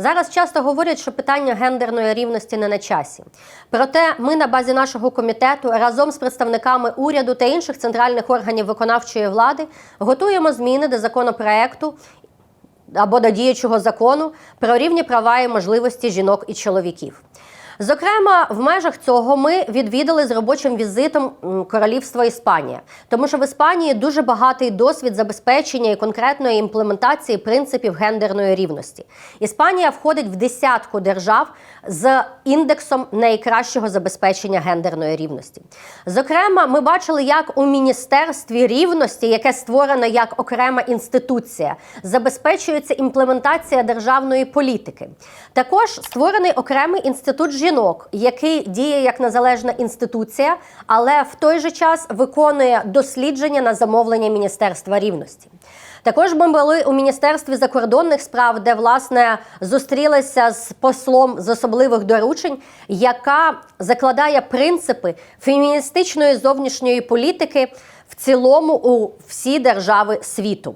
Зараз часто говорять, що питання гендерної рівності не на часі. Проте ми на базі нашого комітету разом з представниками уряду та інших центральних органів виконавчої влади готуємо зміни до законопроекту або до діючого закону про рівні права і можливості жінок і чоловіків. Зокрема, в межах цього ми відвідали з робочим візитом м, королівство Іспанія, тому що в Іспанії дуже багатий досвід забезпечення і конкретної імплементації принципів гендерної рівності. Іспанія входить в десятку держав з індексом найкращого забезпечення гендерної рівності. Зокрема, ми бачили, як у міністерстві рівності, яке створено як окрема інституція, забезпечується імплементація державної політики. Також створений окремий інститут жінок, який діє як незалежна інституція, але в той же час виконує дослідження на замовлення Міністерства рівності. Також ми були у міністерстві закордонних справ, де власне зустрілися з послом з особливих доручень, яка закладає принципи феміністичної зовнішньої політики в цілому у всі держави світу.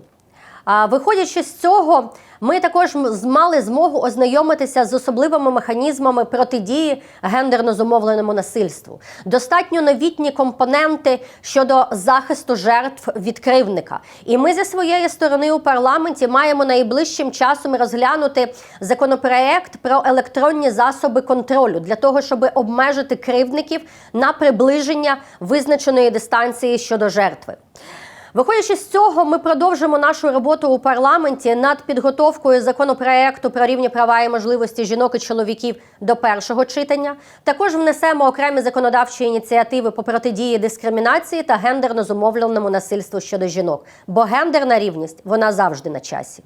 Виходячи з цього, ми також мали змогу ознайомитися з особливими механізмами протидії гендерно зумовленому насильству. Достатньо новітні компоненти щодо захисту жертв від кривника. І ми зі своєї сторони у парламенті маємо найближчим часом розглянути законопроект про електронні засоби контролю для того, щоб обмежити кривдників на приближення визначеної дистанції щодо жертви. Виходячи з цього, ми продовжимо нашу роботу у парламенті над підготовкою законопроекту про рівні права і можливості жінок і чоловіків до першого читання. Також внесемо окремі законодавчі ініціативи по протидії дискримінації та гендерно зумовленому насильству щодо жінок. Бо гендерна рівність вона завжди на часі.